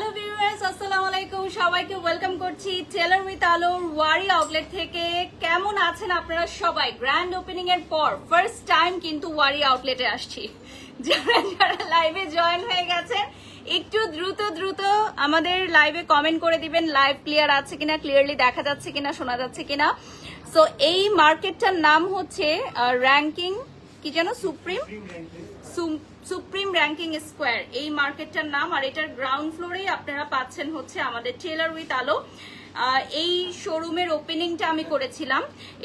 Hello viewers আসসালামু আলাইকুম। সবাইকে ওয়েলকাম করছি টেলার উইথ আলোর ওয়ারি আউটলেট থেকে। কেমন আছেন আপনারা সবাই? গ্র্যান্ড ওপেনিং এর পর ফার্স্ট টাইম কিন্তু ওয়ারি আউটলেটে আসছি। যারা যারা লাইভে জয়েন হয়ে গেছেন একটু দ্রুত দ্রুত আমাদের লাইভে কমেন্ট করে দিবেন লাইভ ক্লিয়ার আছে কিনা ক্লিয়ারলি দেখা যাচ্ছে কিনা, শোনা যাচ্ছে কিনা। সো এই মার্কেটটার নাম হচ্ছে র্যাঙ্কিং কি যেন সুপ্রিম সুপ্রিম র্যাঙ্কিং স্কোয়ার এই মার্কেটটার নাম আর এটার গ্রাউন্ড ফ্লোরেই আপনারা পাচ্ছেন হচ্ছে আমাদের টেলার উইথ আলো। এই শোরুমের ওপেনিংটা আমি করেছিলাম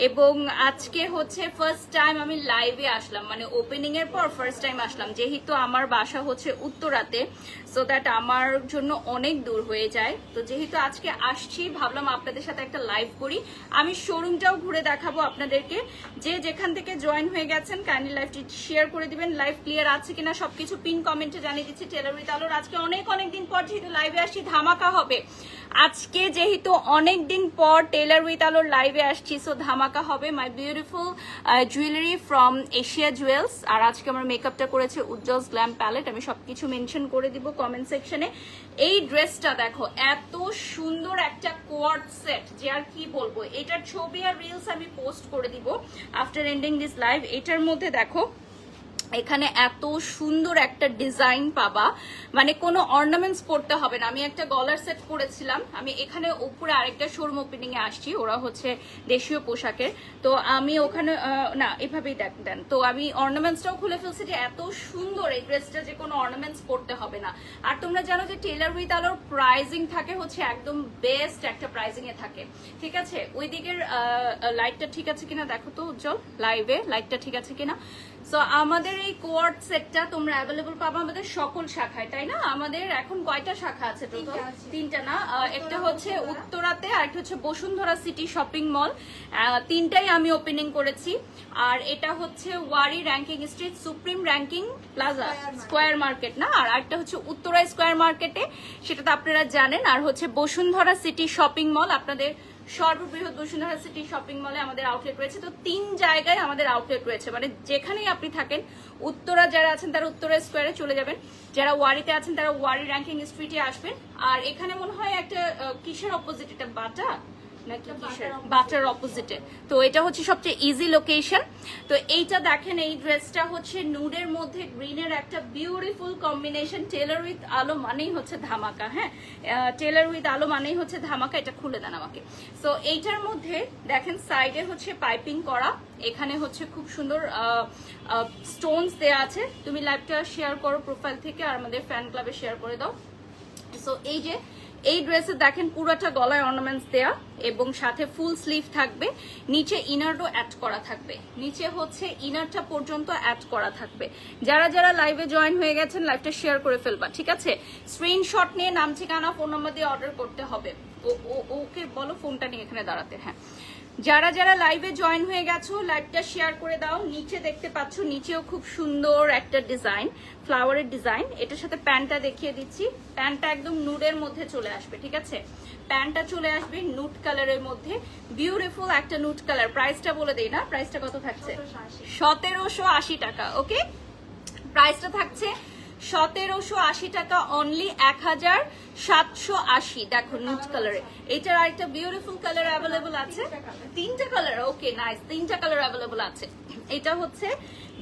এবং আজকে হচ্ছে ফার্স্ট টাইম আমি লাইভে আসলাম। মানে ওপেনিং এর পর ফার্স্ট টাইম আসলাম। যেহেতু আমার বাসা হচ্ছে উত্তরাতে সো দ্যাট আমার জন্য অনেক দূর হয়ে যায়। তো যেহেতু আজকে আসছি, ভাবলাম আপনাদের সাথে একটা লাইভ করি। আমি শোরুমটাও ঘুরে দেখাবো আপনাদেরকে। যে যেখান থেকে জয়েন হয়ে গেছেন কাইন্ডলি লাইভটি শেয়ার করে দিবেন। লাইভ ক্লিয়ার আছে কিনা সবকিছু পিন কমেন্টে জানিয়ে দিচ্ছি। টেলার আলোর আজকে অনেক অনেক দিন পর যেহেতু লাইভে আসছি, ধামাকা হবে। আজকে যেহেতু অনেক দিন পর টেলার উইথ আলোর লাইভে আসছি সো ধামাকা হবে। My beautiful jewellery from Asia jewels আর আজকে আমার মেকআপটা করেছে উজ্জ্বল গ্ল্যাম প্যালেট আমি সবকিছু মেনশন করে দিব। কমেন্ট সেকশনে এই ড্রেসটা দেখো, এত সুন্দর একটা কোয়ার্ড সেট যে আর কি বলব, এটার ছবি আর রিলস আমি পোস্ট করে দিব আফটার এন্ডিং দিস লাইভ এটার মধ্যে দেখো এখানে এত সুন্দর একটা ডিজাইন পাবা। মানে কোনো অর্নামেন্টস পড়তে হবে না। আমি একটা গলার সেট করেছিলাম আমি এখানে উপরে আরেকটা শোরুম ওপেনিং এ আসছি। ওরা হচ্ছে দেশীয় পোশাকের। তো আমি ওখানে না, এভাবেই দেখ, দেন। তো আমি অর্নামেন্টসটাও খুলে ফেলছি যে এত সুন্দর এই ড্রেসটা যে কোনো অর্নামেন্টস পড়তে হবে না। আর তোমরা জানো যে টেলার উইথ আলোর প্রাইজিং থাকে হচ্ছে একদম বেস্ট একটা প্রাইজিং এ থাকে। ঠিক আছে? ওই দিকের লাইটটা ঠিক আছে কিনা দেখো তো উজ্জ্বল। লাইভে লাইটটা ঠিক আছে কিনা? সো আমাদের এই কোয়ার্ড সেটটা তোমরা অ্যাভেলেবল পাবো আমাদের সকল শাখায় তাই না? আমাদের এখন কয়টা শাখা আছে টোটাল? তিনটা না? একটা হচ্ছে উত্তরাতে আর একটা হচ্ছে বসুন্ধরা সিটি শপিং মল তিনটাই আমি ওপেনিং করেছি। আর এটা হচ্ছে Wari Rankin street supreme Rankin plaza square market না? আর একটা হচ্ছে উত্তরা স্কোয়ার মার্কেটে সেটা তো আপনারা জানেন। আর হচ্ছে বসুন্ধরা সিটি শপিং মল আপনাদের সর্ববৃহৎ বসুন্ধরা সিটি শপিং মলে আমাদের আউটলেট রয়েছে। তো তিন জায়গায় আমাদের আউটলেট রয়েছে। মানে যেখানেই আপনি থাকেন, উত্তরা যারা আছেন তারা উত্তরা স্কোয়ারে চলে যাবেন। যারা ওয়ারিতে আছেন তারা ওয়ারি র্যাঙ্কিং স্ট্রিটে আসবেন। আর এখানে মনে হয় একটা কিসের অপোজিট এটা বাটা? বাটার অপোজিটে তো এটা হচ্ছে সবচেয়ে ইজি লোকেশন তো এইটা দেখেন, এই ড্রেসটা হচ্ছে নুডের মধ্যে গ্রিনের একটা বিউটিফুল কম্বিনেশন টেলার উইথ আলো মানেই হচ্ছে ধামাকা হ্যাঁ? টেলার উইথ আলো মানেই হচ্ছে ধামাকা, এটা খুলে দেন আমাকে। সো এইটার মধ্যে দেখেন সাইডে হচ্ছে পাইপিং করা। এখানে হচ্ছে খুব সুন্দর স্টোনস দেয়া আছে। তুমি লাইভটা শেয়ার করো প্রোফাইল থেকে আর আমাদের ফ্যান ক্লাবে শেয়ার করে দাও। সো এই যে এই ড্রেসে দেখেন পুরোটা গলায় অর্নামেন্টস দেয়া এবং সাথে ফুল স্লিভ থাকবে। নিচে ইনারও অ্যাড করা থাকবে। নিচে হচ্ছে ইনারটা পর্যন্ত অ্যাড করা থাকবে। যারা যারা লাইভে জয়েন হয়ে গেছেন লাইভটা শেয়ার করে ফেলবা, ঠিক আছে? স্ক্রিনশট নিয়ে নাম, ঠিকানা ফোন নাম্বার দিয়ে অর্ডার করতে হবে। ওকে বলো ফোনটা নিয়ে এখানে দাঁড়াতে হ্যাঁ। যারা যারা লাইভে জয়েন হয়ে গেছো লাইভটা শেয়ার করে দাও। নিচে দেখতে পাচ্ছ, নিচেও খুব সুন্দর একটা ডিজাইন ফ্লাওয়ারের ডিজাইন এটার সাথে প্যান্টটা দেখিয়ে দিচ্ছি। প্যান্টটা একদম নুডের মধ্যে চলে আসবে, ঠিক আছে? প্যান্টটা চলে আসবে নুট কালারের মধ্যে। বিউটিফুল একটা নুট কালার প্রাইসটা বলে দেই না। প্রাইসটা কত থাকছে? সতেরোশো আশি টাকা ওকে প্রাইসটা থাকছে সতেরোশো আশি টাকা অনলি এক হাজার সাতশো আশি। দেখো নুট কালারে এটার আরেকটা বিউটিফুল কালার অ্যাভেলেবল আছে। তিনটা কালার ওকে নাইস তিনটা কালার অ্যাভেলেবল আছে। এটা হচ্ছে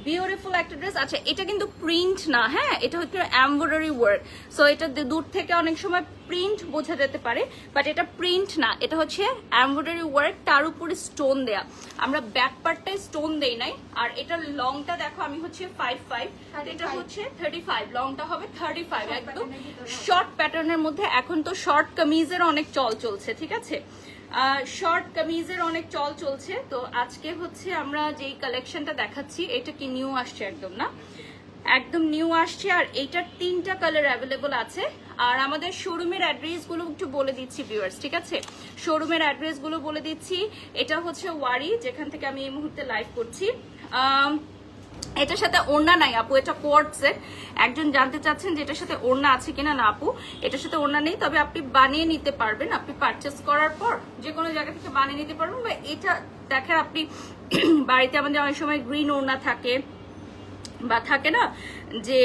বিউটিফুল একটা ড্রেস আচ্ছা এটা কিন্তু প্রিন্ট না হ্যাঁ? এটা হচ্ছে এমব্রয়ডারি ওয়ার্ক সো এটা দূর থেকে অনেক সময় প্রিন্ট বোঝা যেতে পারে বাট এটা প্রিন্ট না। এটা হচ্ছে এমব্রয়ডারি ওয়ার্ক তার উপরে স্টোন দেয়া। আমরা ব্যাক পার্টটায় স্টোন দেই নাই আর এটার লংটা দেখো আমি হচ্ছে ফাইভ ফাইভ এটা হচ্ছে থার্টি ফাইভ লংটা হবে থার্টি ফাইভ একদম। শর্ট প্যাটার্নের মধ্যে এখন তো শর্ট কামিজের অনেক চল চলছে ঠিক আছে? শর্ট কামিজের অনেক চল চলছে, তো আজকে হচ্ছে আমরা যেই কালেকশনটা দেখাচ্ছি, এটা কি নিউ আসছে একদম না? একদম নিউ আসছে আর এইটার তিনটা কালার অ্যাভেলেবল আছে। আর আমাদের শোরুমের অ্যাড্রেসগুলো একটু বলে দিচ্ছি ভিউয়ার্স ঠিক আছে? শোরুমের অ্যাড্রেসগুলো বলে দিচ্ছি। এটা হচ্ছে ওয়ারি, যেখান থেকে আমি এই মুহূর্তে লাইভ করছি। এটার সাথে ওড়না নাই, আপু, এটা কোয়ার্ড সেট একজন জানতে চাচ্ছেন যে এটার সাথে ওড়না আছে কিনা না, আপু। এটার সাথে ওড়না নেই, তবে আপনি বানিয়ে নিতে পারবেন। আপনি পারচেস করার পর যে কোনো জায়গা থেকে বানিয়ে নিতে পারবেন বা এটা দেখেন আপনি বাড়িতে আমাদের অনেক সময় গ্রিন ওড়না থাকে বা থাকে না যে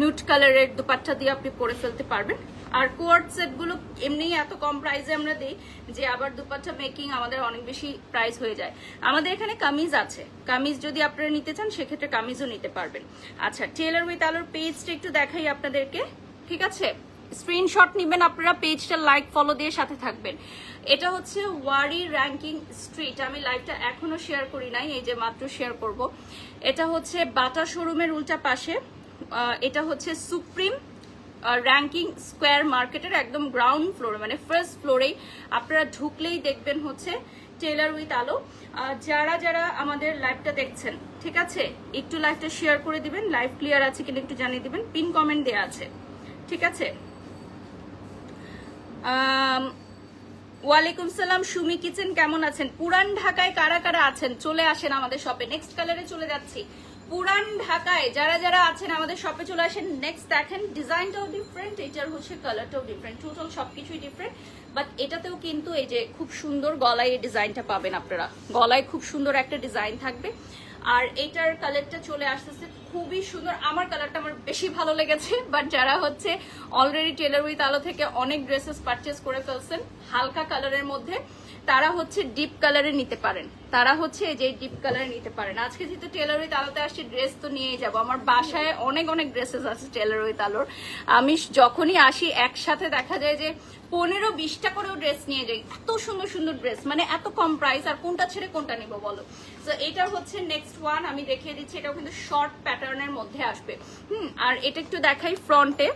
নিউট কালারের দুপাট্টা দিয়ে আপনি পরে ফেলতে পারবেন। আর কোয়ার্ড সেটগুলো এমনিই এত কম প্রাইসে আমরা দিই যে আবার দুপাট্টা মেকিং আমাদের অনেক বেশি প্রাইস হয়ে যায়। আমাদের এখানে কামিজ আছে। কামিজ যদি আপনারা নিতে চান, সেক্ষেত্রে কামিজও নিতে পারবেন। আচ্ছা টেলার উইথ আলোর পেজটা একটু দেখাই আপনাদেরকে। ঠিক আছে? স্ক্রিনশট নেবেন আপনারা পেজটা লাইক ফলো দিয়ে সাথে থাকবেন। এটা হচ্ছে ওয়ারি র্যাঙ্কিং স্ট্রিট আমি লাইভটা এখনও শেয়ার করি নাই, এই যে মাত্র শেয়ার করব। এটা হচ্ছে বাটা শোরুমের উল্টা পাশে। এটা হচ্ছে সুপ্রিম র্যাঙ্কিং স্কোয়ার মার্কেটের একদম গ্রাউন্ড ফ্লোরে মানে ফার্স্ট ফ্লোরেই আপনারা ঢুকলেই দেখবেন হচ্ছে টেলার উইথ আলো। যারা যারা আমাদের লাইভটা দেখছেন, ঠিক আছে? একটু লাইভটা শেয়ার করে দিবেন লাইভ ক্লিয়ার আছে কিনা একটু জানিয়ে দিবেন পিন কমেন্ট দেওয়া আছে, ঠিক আছে? ওয়ালাইকুম সালাম, সুমি কিচেন কেমন আছেন? পুরান ঢাকায় কারা কারা আছেন? চলে আসেন আমাদের শপে নেক্সট কালারে চলে যাচ্ছি। পুরান ঢাকায় যারা যারা আছেন, আমাদের শপে চলে আসেন নেক্সট দেখেন ডিজাইনটাও ডিফারেন্ট এটার হচ্ছে কালারটাও ডিফারেন্ট টোটাল সবকিছুই ডিফারেন্ট বাট এটাতেও কিন্তু এই যে খুব সুন্দর গলায় এই ডিজাইনটা পাবেন আপনারা। গলায় খুব সুন্দর একটা ডিজাইন থাকবে। আর এটার কালারটা চলে আসতেছে, খুবই সুন্দর। আমার কালারটা আমার বেশি ভালো লেগেছে বাট যারা হচ্ছে অলরেডি টেলার উইথ আলো থেকে অনেক ড্রেসেস পারচেস করে ফেলছেন, হালকা কালারের মধ্যে। তারা হচ্ছে ডিপ কালারে নিতে পারেন। তারা হচ্ছে যে ডিপ কালারে নিতে পারেন। আজকে যেহেতু টেলার আলোতে আসছি ড্রেস তো নিয়েই যাব। আমার বাসায় অনেক অনেক ড্রেসেস আছে টেলার আলোর আমি যখনই আসি, একসাথে দেখা যায় যে পনেরো, বিশটা করেও ড্রেস নিয়ে যাই। এত সুন্দর সুন্দর ড্রেস মানে এত কম প্রাইস আর কোনটা ছেড়ে কোনটা নিব বলো? তো এটা হচ্ছে নেক্সট ওয়ান আমি দেখিয়ে দিচ্ছি, এটাও কিন্তু শর্ট প্যাটার্নের মধ্যে আসবে। হুম, আর এটা একটু দেখাই ফ্রন্টে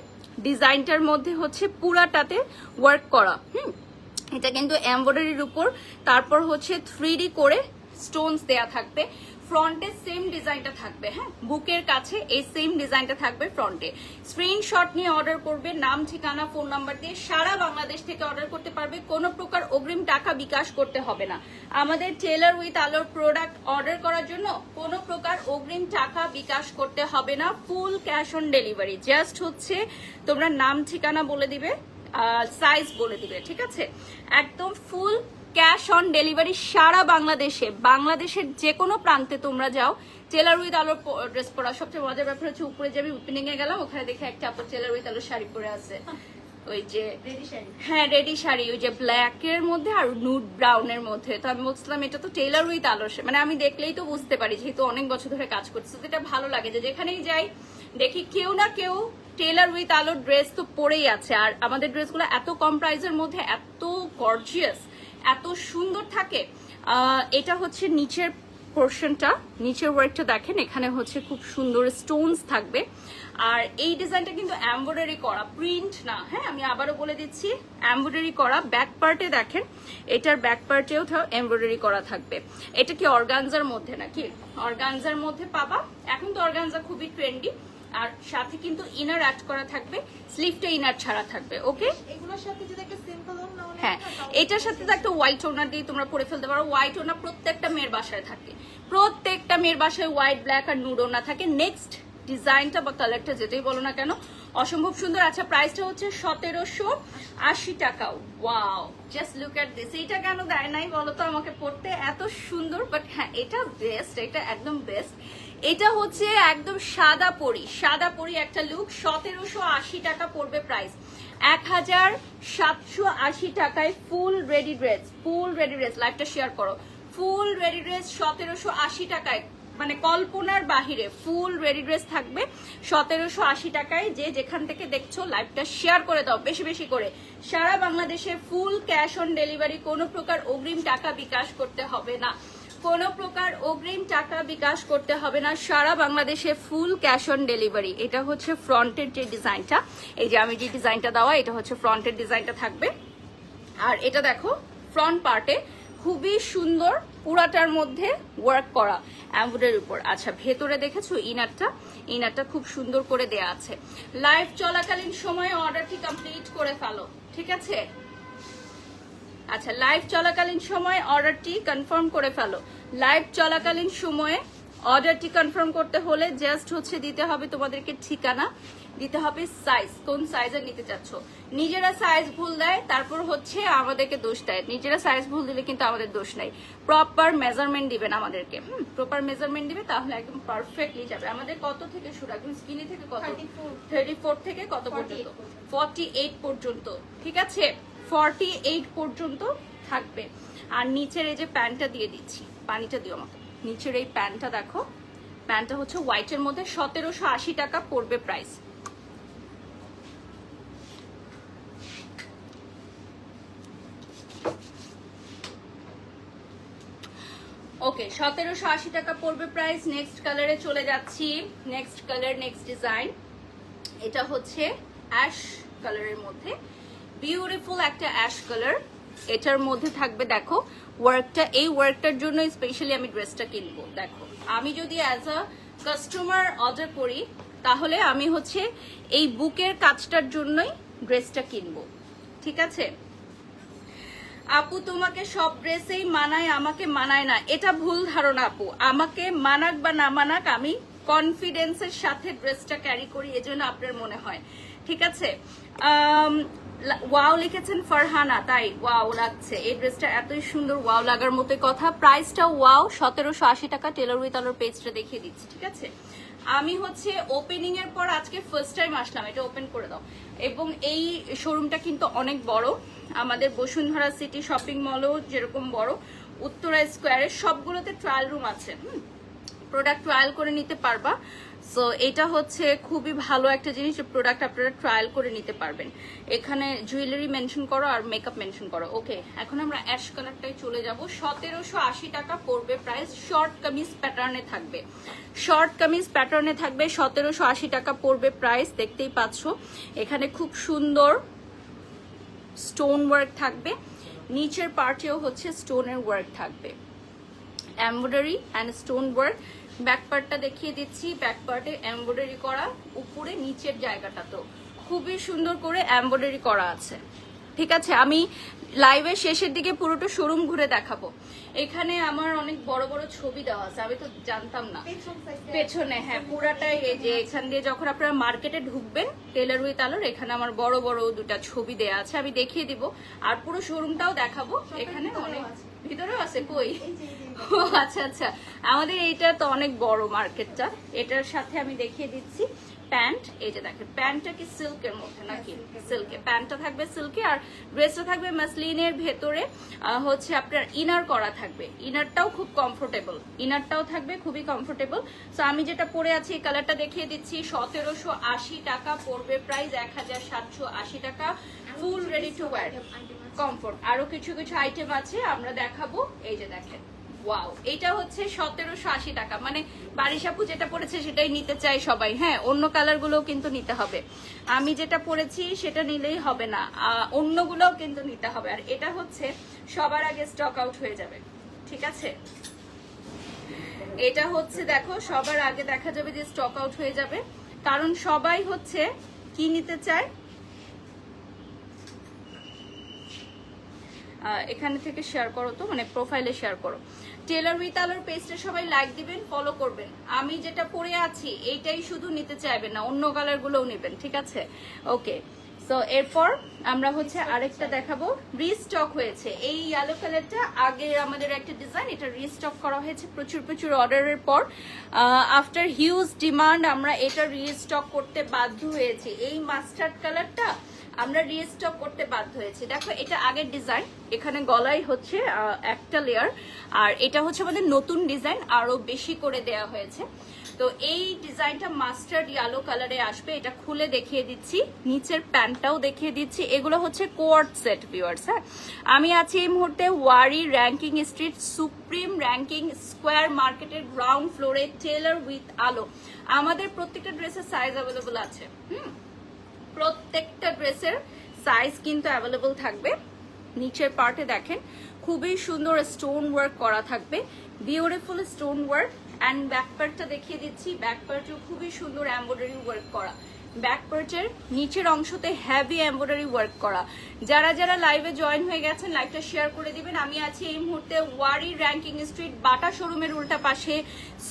ডিজাইনটার মধ্যে হচ্ছে পুরাটাতে ওয়ার্ক করা। হুম এটা কিন্তু এমব্রয়ডারির উপর। তারপর হচ্ছে থ্রি করে স্টোনস দেয়া থাকবে। ফ্রন্টে সেম ডিজাইনটা থাকবে হ্যাঁ? বুকের কাছে এই সেম ডিজাইনটা থাকবে ফ্রন্টে স্ক্রিনশট নিয়ে অর্ডার করবে, নাম, ঠিকানা ফোন নাম্বার দিয়ে সারা বাংলাদেশ থেকে অর্ডার করতে পারবে। কোনো প্রকার অগ্রিম টাকা বিকাশ করতে হবে না। আমাদের টেলার উইথ আলোর প্রোডাক্ট অর্ডার করার জন্য কোনো প্রকার অগ্রিম টাকা বিকাশ করতে হবে না। Full cash on delivery just হচ্ছে তোমরা নাম, ঠিকানা বলে দিবে। সাইজ বলে দিবে ঠিক আছে? একদম ফুল ক্যাশ অন ডেলিভারি সারা বাংলাদেশে বাংলাদেশের যে কোনো প্রান্তে তোমরা যাও। টেলার উইথ আলোর ড্রেস পরা সবচেয়ে মজার ব্যাপার হচ্ছে উপরে যাবি ওপেনিং এ গেলাম ওখানে দেখে একটা আপু টেলার উইথ আলোর শাড়ি পরে আছে। ওই যে হ্যাঁ রেডি শাড়ি ওই যে ব্ল্যাক এর মধ্যে আর নুড ব্রাউন এর মধ্যে। তো আমি বলছিলাম এটা তো টেলার উইথ আলোর মানে আমি দেখলেই তো বুঝতে পারি যেহেতু অনেক বছর ধরে কাজ করছি তো এটা ভালো লাগে যে যেখানেই যাই দেখি কেউ না কেউ টেলার উইথ আলোর ড্রেস তো পরেই আছে। আর আমাদের ড্রেসগুলো এত কম প্রাইসের মধ্যে, এত গর্জিয়াস এত সুন্দর থাকে। এটা হচ্ছে নিচের পোর্শনটা নিচের ওয়ার্কটা দেখেন, এখানে হচ্ছে খুব সুন্দর স্টোনস থাকবে। আর এই ডিজাইনটা কিন্তু এমব্রয়ডারি করা প্রিন্ট না। হ্যাঁ আমি আবারও বলে দিচ্ছি এমব্রয়ডারি করা। ব্যাক পার্টে দেখেন, এটার ব্যাক পার্টেও এমব্রয়ডারি করা থাকবে। এটা কি অর্গানজার মধ্যে নাকি? অর্গানজার মধ্যে পাবা। এখন তো অর্গানজা খুবই ট্রেন্ডি আর সাথে কিন্তু ইনার অ্যাড করা থাকবে স্লিভটা ইনার ছাড়া থাকবে ওকে এগুলোর সাথে যদি একটা সিম্পল হ্যাঁ এটার সাথে তো একটা হোয়াইট ওনার দিয়ে তোমরা পরে ফেলতে পারো। হোয়াইট ওনার প্রত্যেকটা মেয়ের বাসায় থাকে। প্রত্যেকটা মেয়ের বাসায় হোয়াইট ব্ল্যাক আর নুড ওনা থাকে। নেক্সট ডিজাইনটা বা কালারটা যেটাই বলো না কেন অসম্ভব সুন্দর। আচ্ছা প্রাইসটা হচ্ছে সতেরোশো আশি টাকা wow just look at this এইটা কেন দেয় নাই বলো তো আমাকে পড়তে? এত সুন্দর বাট হ্যাঁ এটা বেস্ট এটা একদম বেস্ট এটা হচ্ছে একদম সাদা পরি সাদা পরি একটা লুক সতেরোশো আশি টাকা পড়বে প্রাইস এক হাজার সাতশো আশি টাকায় full ready dress full ready dress লাইভটা শেয়ার করো। ফুল রেডি ড্রেস সতেরোশো আশি টাকায় মানে কল্পনার বাহিরে ফুল রেডি ড্রেস থাকবে। সতেরোশো আশি টাকায় যে যেখান থেকে দেখছ লাইভটা শেয়ার করে দাও, বেশি বেশি করে। সারা বাংলাদেশে ফুল ক্যাশ অন ডেলিভারি কোনো প্রকার অগ্রিম টাকা বিকাশ করতে হবে না। কোনো প্রকার অগ্রিম টাকা বিকাশ করতে হবে না। সারা বাংলাদেশে ফুল ক্যাশ অন ডেলিভারি এটা হচ্ছে ফ্রন্টের যে ডিজাইনটা এই যে আমি যে ডিজাইনটা দেওয়া, এটা হচ্ছে ফ্রন্টের ডিজাইনটা থাকবে। আর এটা দেখো ফ্রন্ট পার্টে খুবই সুন্দর পুরাটার মধ্যে ওয়ার্ক করা অ্যাম্বুডের উপর। আচ্ছা ভেতরে দেখেছ ইনারটা ইনারটা খুব সুন্দর করে দেয়া আছে। লাইভ চলাকালীন সময়ে অর্ডারটি কমপ্লিট করে ফেলো, ঠিক আছে? আচ্ছা লাইভ চলাকালীন সময় অর্ডারটি কনফার্ম করে ফেলো। লাইভ চলাকালীন সময়ে অর্ডারটি কনফার্ম করতে হলে জাস্ট হচ্ছে দিতে হবে তোমাদেরকে ঠিকানা দিতে হবে সাইজ কোন সাইজের নিতে চাচ্ছ। নিজেরা সাইজ ভুল দেয় তারপর হচ্ছে আমাদেরকে দোষ দেয়। নিজেরা সাইজ ভুল দিলে কিন্তু আমাদের দোষ নাই। প্রপার মেজারমেন্ট দিবেন আমাদেরকে। হুম প্রপার মেজারমেন্ট দিবে তাহলে একদম পারফেক্টলি যাবে। আমাদের কত থেকে শুরু? একদম স্কিনি থেকে কত? থার্টি ফোর থেকে কত পর্যন্ত? পর্যন্ত। ফর্টি এইট পর্যন্ত। ঠিক আছে? ফর্টি এইট পর্যন্ত থাকবে। আর নিচের এই যে প্যান্টটা দিয়ে দিচ্ছি, পানিটা দিও আমাকে। নিচের এই প্যান্টটা দেখো প্যান্টটা হচ্ছে হোয়াইটের মধ্যে সতেরোশো আশি টাকা পড়বে প্রাইস ওকে সতেরোশো আশি টাকা পড়বে প্রাইস নেক্সট কালারে চলে যাচ্ছি। নেক্সট কালার নেক্সট ডিজাইন এটা হচ্ছে অ্যাশ কালারের মধ্যে। বিউটিফুল একটা অ্যাশ কালার এটার মধ্যে থাকবে, দেখো ওয়ার্কটা এই ওয়ার্কটার জন্য স্পেশালি আমি ড্রেসটা কিনবো। দেখো, আমি যদি অ্যাজ আ কাস্টমার অর্ডার করি, তাহলে আমি হচ্ছে এই বুকের কাজটার জন্যই ড্রেসটা কিনবো। ঠিক আছে? আপু, তোমাকে সব ড্রেসেই মানায়, আমাকে মানায় না। এটা ভুল ধারণা আপু। আমাকে মানাক বা না মানাক, আমি কনফিডেন্সের সাথে ড্রেসটা ক্যারি করি, এজন্য আপনার মনে হয়। ঠিক আছে? ওয়াও লিখেছেন ফারহানা, তাই ওয়াও লাগছে। এই ড্রেসটা এতই সুন্দর, ওয়াও লাগার মতো কথা। প্রাইসটা ওয়াও, সতেরোশো আশি টাকা টেলর উইথ আলোর পেজটা দেখিয়ে দিচ্ছি, ঠিক আছে? আমি হচ্ছে ওপেনিং এর পর আজকে ফার্স্ট টাইম আসলাম, এটা ওপেন করে দাও। এবং এই শোরুমটা কিন্তু অনেক বড়। আমাদের বসুন্ধরা সিটি শপিং মলও যেরকম বড়, উত্তরা স্কোয়ারে সবগুলোতে ট্রায়াল রুম আছে, হুম? প্রোডাক্ট ট্রায়াল করে নিতে পারবা। সো এটা হচ্ছে খুবই ভালো একটা জিনিস প্রোডাক্ট আপনারা ট্রায়াল করে নিতে পারবেন। এখানে জুয়েলারি মেনশন করো আর মেকআপ মেনশন করো। ওকে এখন আমরা অ্যাশ কালারটাই চলে যাব। সতেরোশো আশি টাকা পড়বে প্রাইস শর্ট কামিজ প্যাটার্নে থাকবে। শর্ট কামিজ প্যাটার্নে থাকবে। সতেরোশো আশি টাকা পড়বে প্রাইস দেখতেই পাচ্ছ। এখানে খুব সুন্দর স্টোন ওয়ার্ক থাকবে। নিচের পার্টেও হচ্ছে স্টোনের ওয়ার্ক থাকবে। Embroidery and stone work back পার্টটা দেখিয়ে দিচ্ছি। ব্যাক পার্টে এমব্রয়ডারি করা উপরে নিচের জায়গাটা তো। খুবই সুন্দর করে এমব্রয়ডারি করা আছে। ঠিক আছে আমি লাইভের শেষের দিকে পুরোটা শোরুম ঘুরে দেখাবো। এখানে আমার অনেক বড় বড় ছবি দেওয়া আছে আমি তো জানতাম না। পেছনে হ্যাঁ পুরাটাই এই যে এখান দিয়ে যখন আপনারা মার্কেটে ঢুকবেন টেলার উইথ আলোর এখানে আমার বড় বড় দুটা ছবি দেওয়া আছে আমি দেখিয়ে দিব। আর পুরো শোরুমটাও দেখাবো এখানে অনেক। ভিতরেও আছে কই। ও আচ্ছা আচ্ছা। আমাদের এইটা তো অনেক বড় মার্কেটটা। এটার সাথে আমি দেখিয়ে দিচ্ছি। প্যান্ট, এই যে দেখেন, প্যান্টটা কি সিল্কের মধ্যে নাকি? সিল্কে। প্যান্টটা থাকবে সিল্কে আর ড্রেসটা থাকবে মাসলিনের ভেতরে হচ্ছে আপনার ইনার করা থাকবে। ইনারটাও খুব কমফোর্টেবল ইনারটাও থাকবে খুবই কমফোর্টেবল সো আমি যেটা পরে আছি, এই কালারটা দেখিয়ে দিচ্ছি। সতেরোশো আশি টাকা পড়বে প্রাইস এক হাজার সাতশো আশি টাকা ফুল রেডি টু আছে। কমফোর্ট আরও কিছু কিছু আইটেম আছে, আমরা দেখাবো। এই যে দেখেন। এটা হচ্ছে সতেরোশো আশি টাকা। মানে বারিশাপু যেটা পড়েছে সেটাই নিতে চাই সবাই। হ্যাঁ অন্য কালার গুলোও কিন্তু নিতে হবে। আমি যেটা পরেছি সেটা নিলেই হবে না। অন্যগুলোও কিন্তু নিতে হবে। আর এটা হচ্ছে সবার আগে স্টক আউট হয়ে যাবে। ঠিক আছে? এটা হচ্ছে দেখো, সবার আগে দেখা যাবে যে স্টক আউট হয়ে যাবে। কারণ সবাই হচ্ছে কি নিতে চায়? এখানে থেকে শেয়ার করো তো মানে প্রোফাইলে শেয়ার করো। টেলার উইথ আলোর পেজটা সবাই লাইক দিবেন ফলো করবেন। আমি যেটা পরে আছি এইটাই শুধু নিতে চাইবেন না অন্য কালার গুলোও নেবেন ঠিক আছে? ওকে সো এরপর আমরা হচ্ছে আরেকটা দেখাবো। রিস্টক হয়েছে। এই ইয়েলো কালারটা আগে আমাদের একটা ডিজাইন এটা রিস্টক করা হয়েছে প্রচুর প্রচুর অর্ডারের পর। আফটার হিউজ ডিমান্ড আমরা এটা রিস্টক করতে বাধ্য হয়েছি। এই মাস্টার্ড কালারটা আমরা রিস্টক করতে বাধ্য হয়েছি। দেখো, এটা আগের ডিজাইন এখানে গলায় হচ্ছে একটা লেয়ার আর এটা হচ্ছে আমাদের নতুন ডিজাইন আরও বেশি করে দেয়া হয়েছে। তো এই ডিজাইনটা মাস্টার্ড ইয়েলো কালারে আসবে, এটা খুলে দেখিয়ে দিচ্ছি, নিচের প্যান্টটাও দেখিয়ে দিচ্ছি। এগুলো হচ্ছে কোয়ার্ড সেট ভিউয়ার্স হ্যাঁ? আমি আছি এই মুহূর্তে Wari Rankin street supreme Rankin square মার্কেটের গ্রাউন্ড ফ্লোরে টেলার উইথ আলো আমাদের প্রত্যেকটা ড্রেসের সাইজ অ্যাভেলেবল আছে, হুম? প্রত্যেকটা ড্রেসের সাইজ কিন্তু অ্যাভেলেবল থাকবে। নিচের পার্টে দেখেন, খুবই সুন্দর স্টোন ওয়ার্ক করা থাকবে। Beautiful stone work and back পার্টটা দেখিয়ে দিচ্ছি। ব্যাক পার্টেও খুবই সুন্দর এমব্রয়ডারি ওয়ার্ক করা। ব্যাক পার্টের নিচের অংশতে হ্যাভি এমব্রয়ডারি ওয়ার্ক করা। যারা যারা লাইভে জয়েন হয়ে গেছেন লাইভটা শেয়ার করে দিবেন। আমি আছি এই মুহূর্তে ওয়ারি র্যাঙ্কিং স্ট্রিট বাটা শোরুমের উল্টা পাশে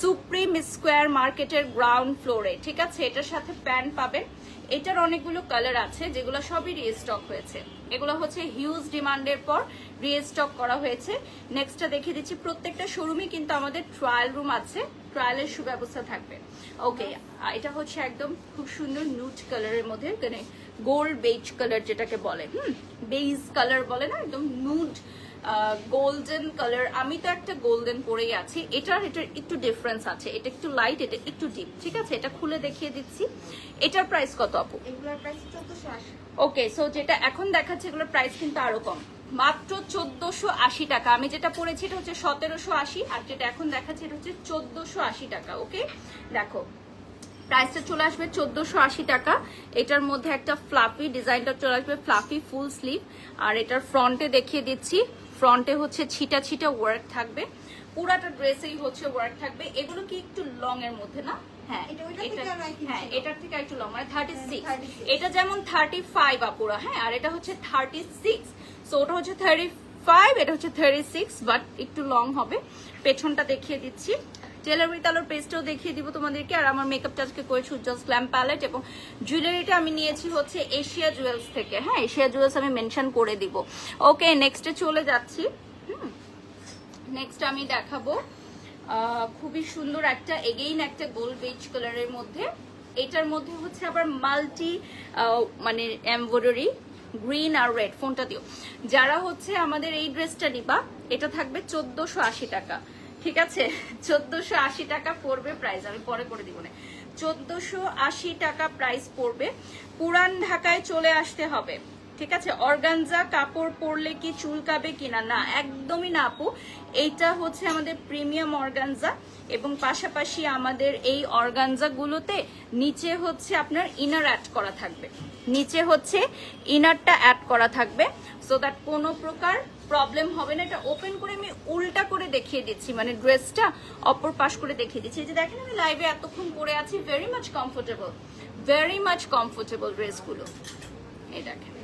সুপ্রিম স্কোয়ার মার্কেটের গ্রাউন্ড ফ্লোরে ঠিক আছে? এটার সাথে প্যান্ট পাবেন। এটার অনেকগুলো কালার আছে, যেগুলো সবই রিস্টক হয়েছে। এগুলো হচ্ছে হিউজ ডিমান্ডের পর রিস্টক করা হয়েছে। নেক্সটটা দেখিয়ে দিচ্ছি, প্রত্যেকটা শোরুমে কিন্তু আমাদের ট্রায়াল রুম আছে ট্রায়ালের সুব্যবস্থা থাকবে। ওকে এটা হচ্ছে একদম খুব সুন্দর নুট কালারের মধ্যে মানে গোল্ড বেজ কালার যেটাকে বলে, হুম বেজ কালার বলে না, একদম নুড গোল্ডেন কালার আমি তো একটা গোল্ডেন পরেই আছি। এটার এটার একটু ডিফারেন্স আছে। এটা একটু লাইট এটা একটু ডিপ ঠিক আছে? এটা খুলে দেখিয়ে দিচ্ছি। এটার প্রাইস কত আপু? ওকে সো যেটা এখন দেখাচ্ছে এগুলোর প্রাইস কিন্তু আরও কম। মাত্র চোদ্দশো আশি টাকা। আমি যেটা পড়েছি এটা হচ্ছে সতেরোশো আশি আর যেটা এখন দেখাচ্ছে এটা হচ্ছে চোদ্দশো আশি টাকা ওকে দেখো প্রাইসটা চলে আসবে চোদ্দশো আশি টাকা। এটার মধ্যে একটা ফ্লাফি ডিজাইনটা চলে আসবে ফ্লাফি ফুল স্লিভ আর এটার ফ্রন্টে দেখিয়ে দিচ্ছি। ফ্রন্টে হচ্ছে ছিটা ছিটা ওয়ার্ক থাকবে। পুরাটা ড্রেসেই হচ্ছে ওয়ার্ক থাকবে। এগুলো কি একটু লং এর মধ্যে না? হ্যাঁ হ্যাঁ এটার থেকে একটু লং মানে থার্টি সিক্স এটা যেমন থার্টি ফাইভ আপুরা হ্যাঁ আর এটা হচ্ছে থার্টি সিক্স সো ওটা হচ্ছে থার্টি ফাইভ এটা হচ্ছে থার্টি সিক্স বাট একটু লং হবে। পেছনটা দেখিয়ে দিচ্ছি। টেলার উইথ আলোর পেস্টও দেখিয়ে দিব তোমাদেরকে। আর আমার মেকআপটা আজকে করেছি উজ্জ্বল গ্ল্যাম প্যালেট এবং জুয়েলারিটা আমি নিয়েছি হচ্ছে এশিয়া জুয়েলস থেকে। হ্যাঁ এশিয়া জুয়েলস আমি মেনশন করে দিব। ওকে নেক্সটে চলে যাচ্ছি। নেক্সট আমি দেখাবো খুবই সুন্দর একটা এগেইন একটা গোল্ড বেজ কালারের মধ্যে। এটার মধ্যে হচ্ছে আবার মাল্টি মানে এমব্রয়ডারি গ্রিন আর রেড ফোনটা দিও। যারা হচ্ছে আমাদের এই ড্রেসটা নিবা, এটা থাকবে চোদ্দশো টাকা। ঠিক আছে? চোদ্দশো আশি টাকা পড়বে প্রাইস আমি পরে করে দিব না। চোদ্দশো আশি টাকা প্রাইস পড়বে। পুরান ঢাকায় চলে আসতে হবে। ঠিক আছে? অর্গানজা কাপড় পরলে কি চুলকাবে কিনা? না, একদমই না, আপু। এইটা হচ্ছে আমাদের প্রিমিয়াম অর্গানজা এবং পাশাপাশি আমাদের এই অর্গানজা গুলোতে নিচে হচ্ছে আপনার ইনার অ্যাড করা থাকবে। নিচে হচ্ছে ইনারটা অ্যাড করা থাকবে সো দ্যাট কোনো প্রকার প্রবলেম হবে না, এটা ওপেন করে আমি উল্টা করে দেখিয়ে দিচ্ছি মানে ড্রেসটা অপর পাশ করে দেখিয়ে দিচ্ছি। এই যে দেখেন আমি লাইভে এতক্ষণ পরে আছি very much comfortable very much comfortable ড্রেসগুলো এই দেখেন।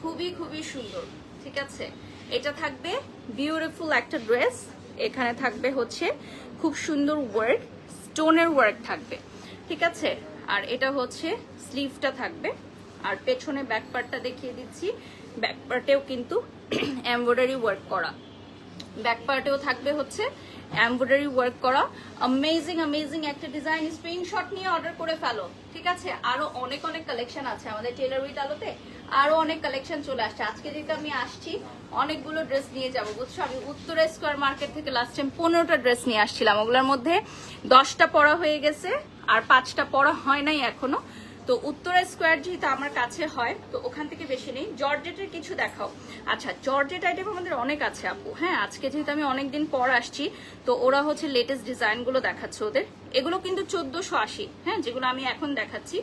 খুবই খুবই সুন্দর, ঠিক আছে? এটা থাকবে বিউটিফুল একটা ড্রেস এখানে থাকবে হচ্ছে খুব সুন্দর ওয়ার্ক স্টোনের ওয়ার্ক থাকবে, ঠিক আছে? আর এটা হচ্ছে স্লিভটা থাকবে, আর পেছনে ব্যাক পার্টটা দেখিয়ে দিচ্ছি। ব্যাক পার্টেও কিন্তু এমব্রয়ডারি ওয়ার্ক করা। ব্যাক পার্টেও থাকবে হচ্ছে এমব্রয়ডারি ওয়ার্ক করা। অ্যামেজিং অ্যামেজিং একটা ডিজাইন স্ক্রিনশট নিয়ে অর্ডার করে ফেলো, ঠিক আছে? আরও অনেক অনেক কালেকশন আছে আমাদের টেলার উইথ আলোতে। আরও অনেক কালেকশন চলে আসছে। আজকে যেহেতু আমি আসছি, অনেকগুলো ড্রেস নিয়ে যাব, বুঝছ? আমি উত্তরা স্কোয়ার মার্কেট থেকে লাস্ট টাইম পনেরোটা ড্রেস নিয়ে আসছিলাম। ওগুলোর মধ্যে দশটা পড়া হয়ে গেছে, আর পাঁচটা পড়া হয় নাই এখনও। তো উত্তরা স্কোয়ার যেহেতু আমার কাছে হয়, তো ওখান থেকে বেশি নেই। জর্জেটের কিছু দেখাও। আচ্ছা জর্জেট আইটেম আমাদের অনেক আছে, আপু। হ্যাঁ আজকে যেহেতু আমি অনেকদিন পর আসছি, তো ওরা হচ্ছে লেটেস্ট ডিজাইনগুলো দেখাচ্ছে ওদের। এগুলো কিন্তু চোদ্দোশো আশি হ্যাঁ যেগুলো আমি এখন দেখাচ্ছি।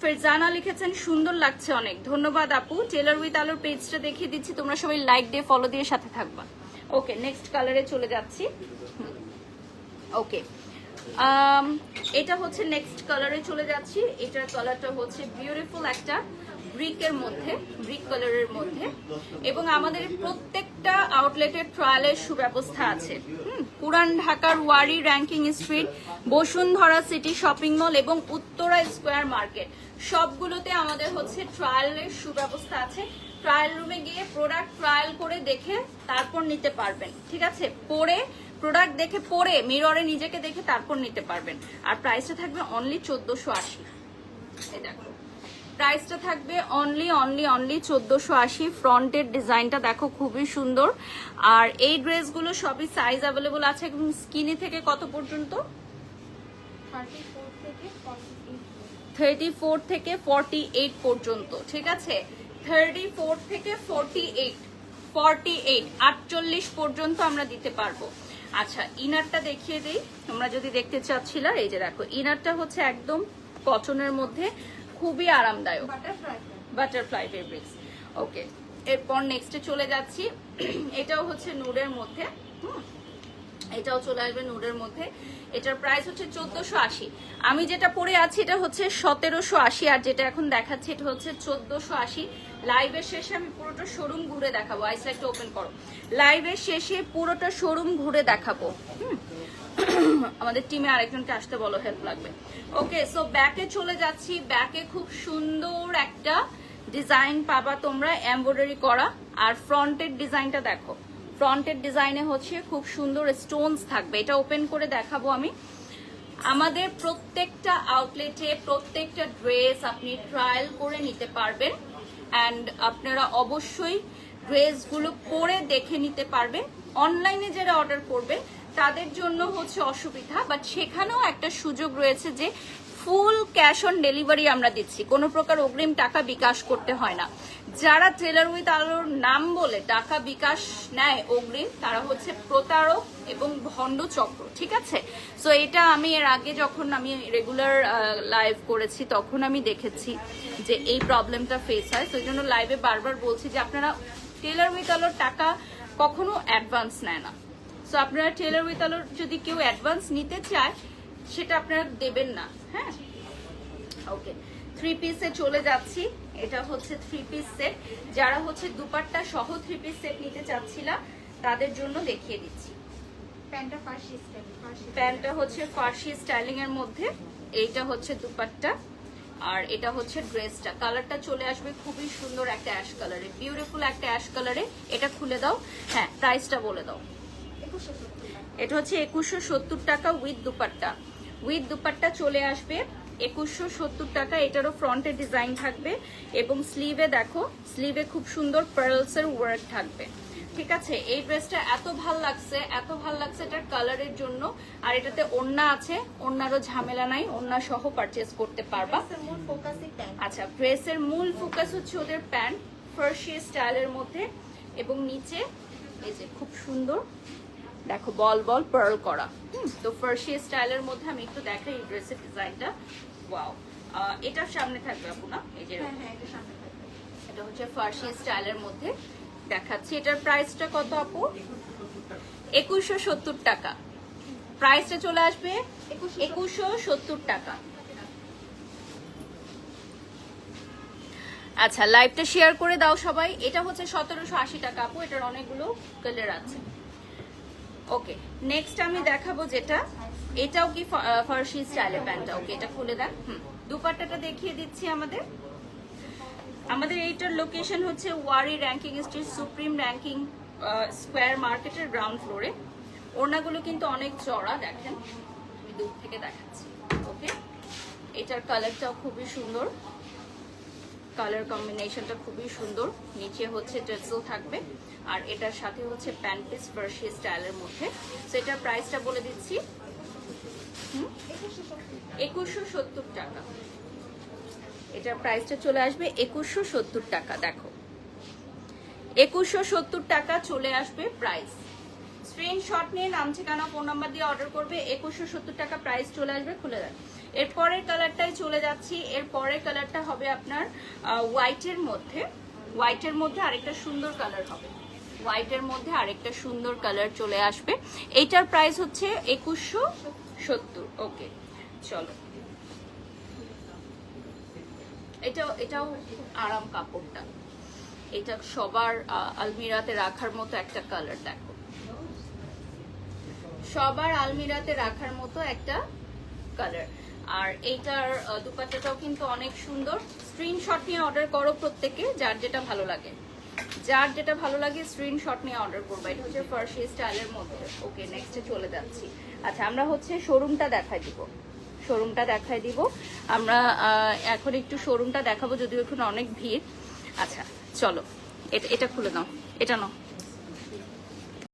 ফেরজানা লিখেছেন, সুন্দর লাগছে অনেক। ধন্যবাদ, আপু। টেলার উইথ আলোর পেজটা দেখিয়ে দিচ্ছি। তোমরা সবাই লাইক দিয়ে ফলো দিয়ে সাথে থাকবা। ওকে নেক্সট কালারে চলে যাচ্ছি। ওকে এটা হচ্ছে নেক্সট কালারে চলে যাচ্ছি। এটার কালারটা হচ্ছে বিউটিফুল একটা ব্রিকের মধ্যে ব্রিক কালারের মধ্যে। এবং আমাদের প্রত্যেকটা আউটলেটের ট্রায়ালের সুব্যবস্থা আছে। পুরান ঢাকার Wari Rankin street Bashundhara city shopping mall এবং উত্তরা স্কোয়ার মার্কেট সবগুলোতে আমাদের হচ্ছে ট্রায়ালের সুব্যবস্থা আছে। ট্রায়াল রুমে গিয়ে প্রোডাক্ট ট্রায়াল করে দেখে তারপর নিতে পারবেন। ঠিক আছে? পরে প্রোডাক্ট দেখে পরে মিররে নিজেকে দেখে তারপর নিতে পারবেন। আর প্রাইসটা থাকবে অনলি চোদ্দশো আশি। প্রাইসটা থাকবে অনলি অনলি অনলি চোদ্দশো আশি। ফ্রন্টের ডিজাইনটা দেখো খুবই সুন্দর। আর এই ড্রেসগুলো সবই সাইজ অ্যাভেলেবল আছে এবং স্কিনি থেকে কত পর্যন্ত? থার্টি ফোর থেকে ফর্টি এইট পর্যন্ত, ঠিক আছে? থার্টি ফোর থেকে ফর্টি এইট ফর্টি এইট আটচল্লিশ পর্যন্ত আমরা দিতে পারব। আচ্ছা ইনারটা দেখিয়ে দিই। তোমরা যদি দেখতে চাচ্ছিলা এই যে দেখো ইনারটা হচ্ছে একদম কটনের মধ্যে খুবই আরামদায়ক। বাটারফ্লাই ফেব্রিক্স ওকে এরপর নেক্সটে চলে যাচ্ছি। এটাও হচ্ছে নুডের মধ্যে। হুম, এটাও চলে আসবে নুডের মধ্যে। এটার প্রাইস হচ্ছে চোদ্দশো আশি। আমি যেটা পরে আছি এটা হচ্ছে সতেরোশো আশি, আর যেটা এখন দেখাচ্ছি এটা হচ্ছে চোদ্দশো আশি। লাইভের শেষে আমি পুরোটা শোরুম ঘুরে দেখাবো। আইসলাইটটা ওপেন করো। লাইভের শেষে পুরোটা শোরুম ঘুরে দেখাবো। হুম? আমাদের টিমে আরেকজনকে আসতে বলো হেল্প লাগবে। ওকে সো ব্যাকে চলে যাচ্ছি। ব্যাকে খুব সুন্দর একটা ডিজাইন পাবা তোমরা এমব্রয়ডারি করা। আর ফ্রন্টের ডিজাইনটা দেখো। ফ্রন্টের ডিজাইনে হচ্ছে খুব সুন্দর স্টোনস থাকবে। এটা ওপেন করে দেখাবো আমি। আমাদের প্রত্যেকটা আউটলেটে প্রত্যেকটা ড্রেস আপনি ট্রায়াল করে নিতে পারবেন। অ্যান্ড আপনারা অবশ্যই ড্রেসগুলো পরে দেখে নিতে পারবেন। অনলাইনে যারা অর্ডার করবে, তাদের জন্য হচ্ছে অসুবিধা। বাট সেখানেও একটা সুযোগ রয়েছে যে ফুল ক্যাশ অন ডেলিভারি আমরা দিচ্ছি। কোনো প্রকার অগ্রিম টাকা বিকাশ করতে হয় না। যারা ট্রেলার উইথ আলোর নাম বলে টাকা বিকাশ নেয় অগ্রিম, তারা হচ্ছে প্রতারক এবং ভণ্ড চক্র, ঠিক আছে? সো এটা আমি এর আগে যখন আমি রেগুলার লাইভ করেছি, তখন আমি দেখেছি যে এই প্রবলেমটা ফেস হয়। সেই জন্য লাইভে বারবার বলছি যে আপনারা টেলার উইথ আলোর টাকা কখনো অ্যাডভান্স নেয় না। সো আপনারা টেলার উইথ আলোর যদি কেউ অ্যাডভান্স নিতে চায়, সেটা আপনারা দেবেন না হ্যাঁ? ওকে থ্রি পিসে চলে যাচ্ছি। এটা হচ্ছে থ্রি পিস সেট যারা হচ্ছে দুপাট্টা সহ থ্রি পিস সেট নিতে চাচ্ছিলা তাদের জন্য দেখিয়ে দিচ্ছি। প্যান্টটা ফার্সি স্টাইল প্যান্টটা হচ্ছে ফার্সি স্টাইলিং এর মধ্যে এইটা হচ্ছে দুপাট্টা আর এটা হচ্ছে ড্রেসটা। কালারটা চলে আসবে খুবই সুন্দর একটা অ্যাশ কালারে বিউটিফুল একটা অ্যাশ কালারে এটা খুলে দাও। হ্যাঁ প্রাইসটা বলে দাও। এটা হচ্ছে একুশশো সত্তর টাকা উইথ দুপাট্টা। উইথ দুপাট্টা চলে আসবে একুশশো সত্তর টাকা এটারও ফ্রন্টে ডিজাইন থাকবে এবং স্লিভে দেখো স্লিভে খুব সুন্দর পার্লসের ওয়ার্ক থাকবে। ঠিক আছে? এই ড্রেসটা এত ভালো লাগছে এত ভালো লাগছে এটার কালারের জন্য। আর এটাতে ওড়না আছে ওড়নারও ঝামেলা নাই ওড়না সহ পারচেস করতে পারবা। আচ্ছা ড্রেসের মূল ফোকাস হচ্ছে ওদের প্যান্ট ফার্সি স্টাইলের মধ্যে এবং নিচে এই যে খুব সুন্দর দেখো বল বল পার্ল করা। তো ফার্সি স্টাইলের মধ্যে আমি একটু দেখাই এই ড্রেসের ডিজাইনটা ওয়াও এটার সামনে থাকবে আপু না? এই যে হ্যাঁ হ্যাঁ এটা সামনে থাকবে। এটা হচ্ছে ফার্সি স্টাইলের মধ্যে দেখাচ্ছি। এটার প্রাইসটা কত আপু? একুশশো সত্তর টাকা। প্রাইসটা চলে আসবে একুশশো সত্তর। টাকা। আচ্ছা লাইভটা শেয়ার করে দাও সবাই। এটা হচ্ছে সতেরোশো আশি টাকা আপু এটার অনেকগুলো কালার আছে। ওকে নেক্সট আমি দেখাবো যেটা। এটাও কি ফার্সি স্টাইলের প্যান্টটা? ওকে এটা খুলে দেন। হুম, দুপাট্টাটা দেখিয়ে দিচ্ছি আমাদের। আমাদের এইটার লোকেশন হচ্ছে Wari Rankin street supreme Rankin square মার্কেটের গ্রাউন্ড ফ্লোরে ওড়নাগুলো কিন্তু অনেক চড়া দেখেন। আমি দূর থেকে দেখাচ্ছি। ওকে এটার কালারটাও খুবই সুন্দর। কালার কম্বিনেশনটা খুবই সুন্দর। নিচে হচ্ছে ড্রেসও থাকবে, আর এটার সাথে হচ্ছে প্যান্ট পিস ফার্সি স্টাইলের মধ্যে। সো এটার প্রাইসটা বলে দিচ্ছি। একুশশো সত্তর টাকা। এটার প্রাইসটা চলে আসবে একুশশো সত্তর টাকা, দেখো। একুশশো সত্তর টাকা চলে আসবে প্রাইস। স্ক্রিনশট নিয়ে নাম, ঠিকানা ফোন নাম্বার দিয়ে অর্ডার করবে। একুশশো সত্তর টাকা প্রাইস চলে আসবে, খুলে দেন এর পরের কালারটাই চলে যাচ্ছি। এর পরের কালারটা হবে আপনার হোয়াইটের মধ্যে। হোয়াইটের মধ্যে আরেকটা সুন্দর কালার হবে। হোয়াইটের মধ্যে আরেকটা সুন্দর কালার চলে আসবে। এইটার প্রাইস হচ্ছে একুশশো সত্তর। ওকে, চলো। এটাও এটাও আরাম কাপড়টা। এটা সবার আলমিরাতে রাখার মতো একটা কালার, দেখো। সবার আলমিরাতে রাখার মতো একটা কালার। আর এইটার দুপাট্টাটাও কিন্তু অনেক সুন্দর। স্ক্রিনশট নিয়ে অর্ডার করো প্রত্যেকে, যার যেটা ভালো লাগে। যার যেটা ভালো লাগে স্ক্রিনশট নিয়ে অর্ডার করব। এটা হচ্ছে ফার্সি স্টাইলের মধ্যে। ওকে নেক্সটে চলে যাচ্ছি। আচ্ছা আমরা হচ্ছে শোরুমটা দেখাই দিব। শোরুমটা দেখাই দিব। আমরা এখন একটু শোরুমটা দেখাবো, যদিও এখন অনেক ভিড়। আচ্ছা চলো। এটা এটা খুলে নাও। এটা নাও।